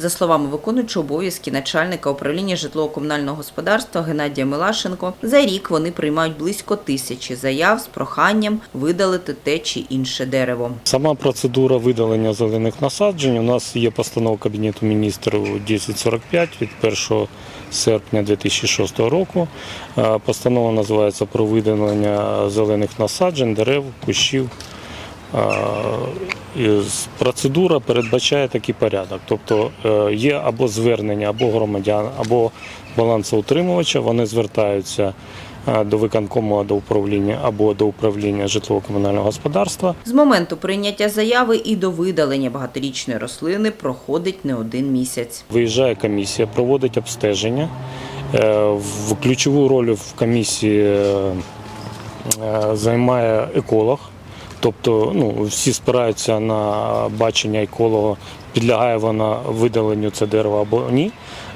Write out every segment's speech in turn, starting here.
За словами виконуючого обов'язки начальника управління житлово-комунального господарства Геннадія Милашенко, за рік вони приймають близько тисячі заяв з проханням видалити те чи інше дерево. Сама процедура видалення зелених насаджень. У нас є постанова Кабінету міністрів 1045 від 1 серпня 2006 року. Постанова називається про видалення зелених насаджень, дерев, кущів. Процедура передбачає такий порядок. Тобто е, є або звернення, або громадян, або балансоутримувача. Вони звертаються е, до виконкому до управління або до управління житлово-комунального господарства. З моменту прийняття заяви і до видалення багаторічної рослини проходить не один місяць. Виїжджає комісія, проводить обстеження. Е, В ключову роль в комісії займає еколог. Тобто ну, всі спираються на бачення еколога, підлягає вона видаленню це дерево або ні.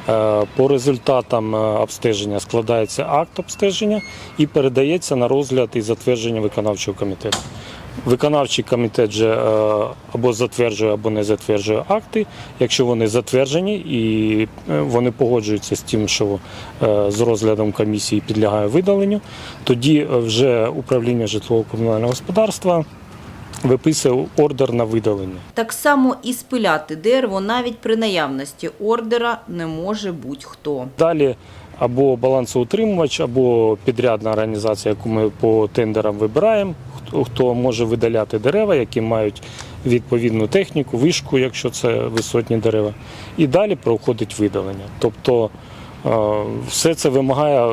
Е, По результатам е, обстеження складається акт обстеження і передається на розгляд і затвердження виконавчого комітету. Виконавчий комітет же е, або затверджує, або не затверджує акти. Якщо вони затверджені і е, вони погоджуються з тим, що е, з розглядом комісії підлягає видаленню, тоді вже управління житлово-комунального господарства виписує ордер на видалення. Так само і спиляти дерево навіть при наявності ордера не може будь-хто. Далі або балансоутримувач, або підрядна організація, яку ми по тендерам вибираємо, хто- може видаляти дерева, які мають відповідну техніку, вишку, якщо це висотні дерева. І далі проходить видалення. Тобто е, все це вимагає е,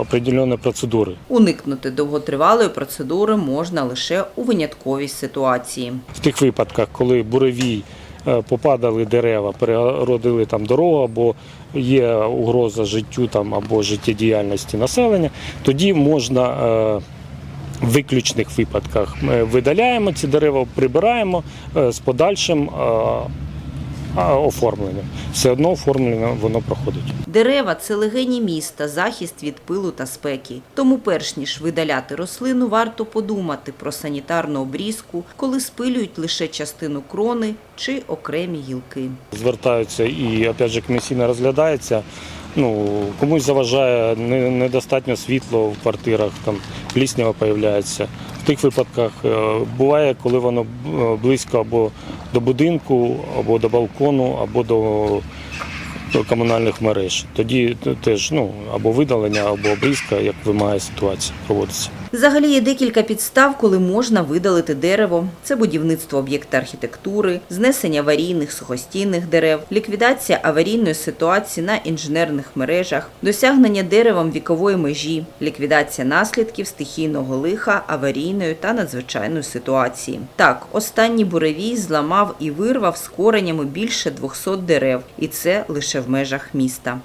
определеної процедури. Уникнути довготривалої процедури можна лише у винятковій ситуації. В тих випадках, коли буревій попадали дерева, перегородили там дорогу, або є угроза життю там або життєдіяльності населення, тоді можна. е, В виключних випадках ми видаляємо ці дерева, прибираємо е, з подальшим е, а, оформленням. Все одно оформлення воно проходить. Дерева це легені міста, захист від пилу та спеки. Тому, перш ніж видаляти рослину, варто подумати про санітарну обрізку, коли спилюють лише частину крони чи окремі гілки. звертаються і опять же комісійно розглядається. Ну комусь заважає не- недостатньо світло в квартирах, там пліснява появляється. В тих випадках е, буває, коли воно е, близько або до будинку, або до балкону, або до комунальних мереж. Тоді теж ну або видалення, або обрізка, як вимагає ситуація, проводиться. Взагалі є декілька підстав, коли можна видалити дерево. Це будівництво об'єкта архітектури, знесення аварійних сухостійних дерев, ліквідація аварійної ситуації на інженерних мережах, досягнення деревом вікової межі, ліквідація наслідків стихійного лиха, аварійної та надзвичайної ситуації. Так, останній буревій зламав і вирвав з коренями більше 200 дерев, і це лише в межах міста.